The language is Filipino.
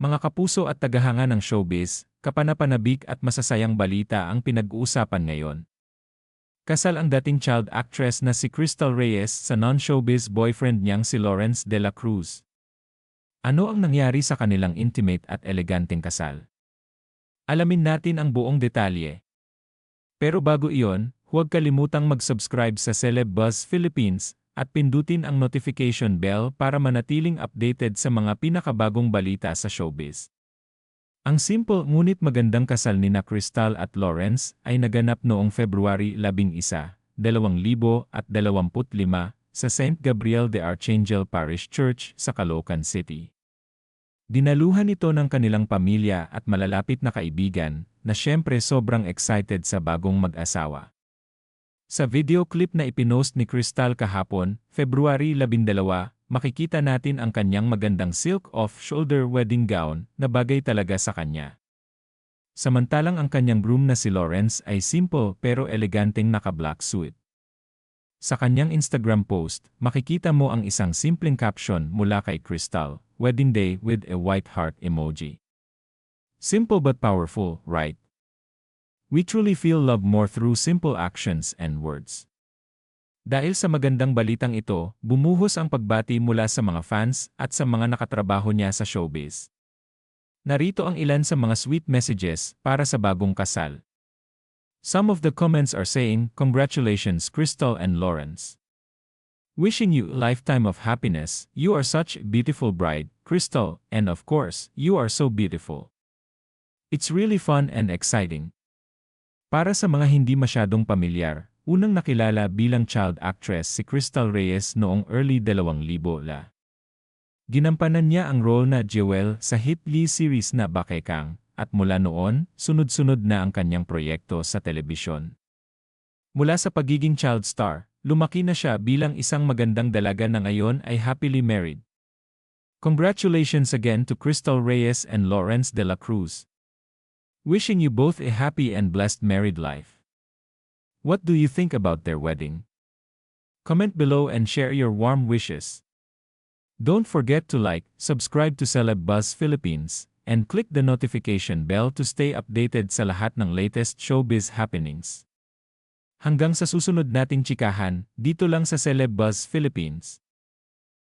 Mga kapuso at tagahanga ng showbiz, kapanapanabik at masasayang balita ang pinag-uusapan ngayon. Kasal ang dating child actress na si Crystal Reyes sa non-showbiz boyfriend niyang si Lawrence de la Cruz. Ano ang nangyari sa kanilang intimate at eleganteng kasal? Alamin natin ang buong detalye. Pero bago iyon, huwag kalimutang mag-subscribe sa Celeb Buzz Philippines at pindutin ang notification bell para manatiling updated sa mga pinakabagong balita sa showbiz. Ang simple ngunit magandang kasal ni na Crystal at Lawrence ay naganap noong February 11, 2025 sa St. Gabriel de Archangel Parish Church sa Caloocan City. Dinaluhan ito ng kanilang pamilya at malalapit na kaibigan na syempre sobrang excited sa bagong mag-asawa. Sa video clip na ipinost ni Crystal kahapon, February 12, makikita natin ang kanyang magandang silk off-shoulder wedding gown na bagay talaga sa kanya. Samantalang ang kanyang groom na si Lawrence ay simple pero eleganteng naka-black suit. Sa kanyang Instagram post, makikita mo ang isang simpleng caption mula kay Crystal, Wedding Day with a white heart emoji. Simple but powerful, right? We truly feel love more through simple actions and words. Dahil sa magandang balitang ito, bumuhos ang pagbati mula sa mga fans at sa mga nakatrabaho niya sa showbiz. Narito ang ilan sa mga sweet messages para sa bagong kasal. Some of the comments are saying, Congratulations Crystal and Lawrence. Wishing you a lifetime of happiness, you are such beautiful bride, Crystal, and of course, you are so beautiful. It's really fun and exciting. Para sa mga hindi masyadong pamilyar, unang nakilala bilang child actress si Crystal Reyes noong early 2000 la. Ginampanan niya ang role na Jewel sa hit Lee series na Bakekang, at mula noon, sunod-sunod na ang kanyang proyekto sa telebisyon. Mula sa pagiging child star, lumaki na siya bilang isang magandang dalaga na ngayon ay happily married. Congratulations again to Crystal Reyes and Lawrence de la Cruz. Wishing you both a happy and blessed married life. What do you think about their wedding? Comment below and share your warm wishes. Don't forget to like, subscribe to Celeb Buzz Philippines, and click the notification bell to stay updated sa lahat ng latest showbiz happenings. Hanggang sa susunod nating chikahan, dito lang sa Celeb Buzz Philippines.